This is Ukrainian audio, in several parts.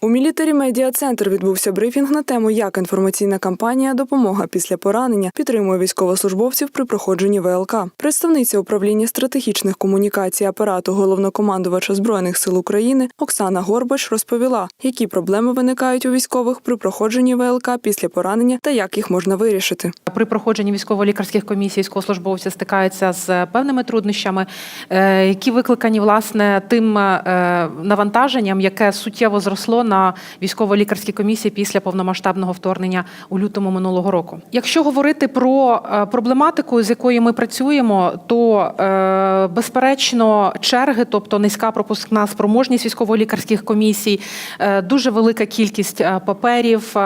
У мілітарі медіа центр відбувся брифінг на тему, як інформаційна кампанія Допомога після поранення підтримує військовослужбовців при проходженні ВЛК. Представниця управління стратегічних комунікацій апарату головнокомандувача збройних сил України Оксана Горбач розповіла, які проблеми виникають у військових при проходженні ВЛК після поранення та як їх можна вирішити. При проходженні військово-лікарських комісій військовослужбовці стикаються з певними труднощами, е, які викликані власне тим е, навантаженням, яке суттєво зросло на військово-лікарській комісії після повномасштабного вторгнення у лютому минулого року. Якщо говорити про е, проблематику, з якою ми працюємо, то е, безперечно черги, тобто низька пропускна спроможність військово-лікарських комісій, е, дуже велика кількість паперів.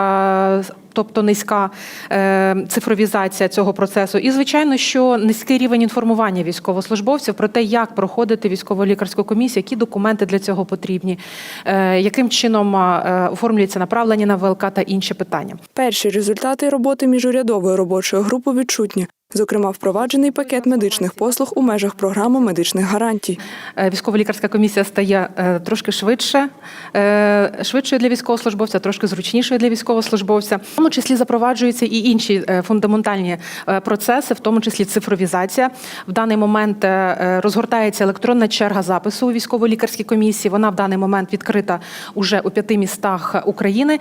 Тобто низька е, цифровізація цього процесу, і звичайно, що низький рівень інформування військовослужбовців про те, як проходити військово-лікарську комісію, які документи для цього потрібні, е, яким чином е, оформлюється направлення на ВЛК та інші питання. Перші результати роботи міжурядової робочої групи відчутні. Зокрема, впроваджений пакет медичних послуг у межах програми медичних гарантій. Е, Військово-лікарська комісія стає е, трошки швидше, е, швидшою для військовослужбовця, трошки зручнішою для військовослужбовця. В тому числі запроваджуються і інші фундаментальні процеси, в тому числі цифровізація. В даний момент розгортається електронна черга запису у військово-лікарській комісії. Вона в даний момент відкрита уже у п'яти містах України.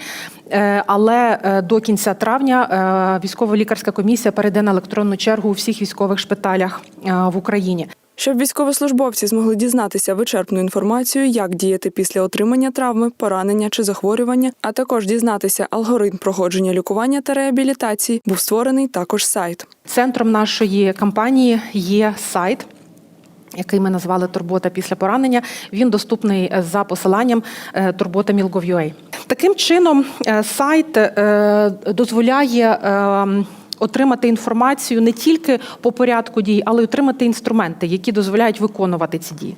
Але до кінця травня військово-лікарська комісія перейде на електронну чергу у всіх військових шпиталях е, в Україні. Щоб військовослужбовці змогли дізнатися вичерпну інформацію, як діяти після отримання травми, поранення чи захворювання, а також дізнатися алгоритм проходження лікування та реабілітації, був створений також сайт. Центром нашої кампанії є сайт. Який ми назвали Турбота після поранення, він доступний е, за посиланням е, турбота.mil.gov.ua. Таким чином, сайт дозволяє е, отримати інформацію не тільки по порядку дій, але й отримати інструменти, які дозволяють виконувати ці дії.